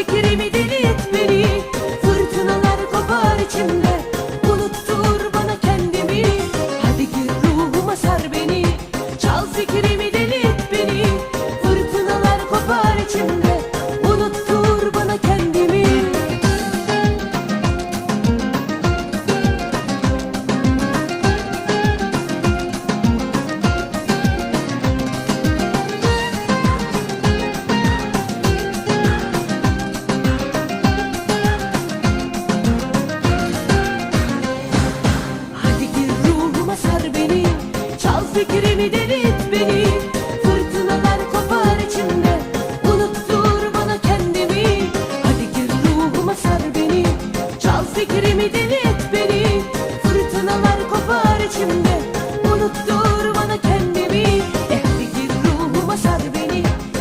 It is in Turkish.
Fikrimi deli et beni Fırtınalar kopar içimde. Unuttur bana kendimi Hadi gir ruhuma sar beni. Çal fikrimi deli et beni Fırtınalar kopar içimde. Kafama sar beni. Çal fikrimi devit beni. Fırtınalar kopar içimde. Unuttur bana kendimi. Hadi gir ruhuma sar beni. Çal fikrimi devit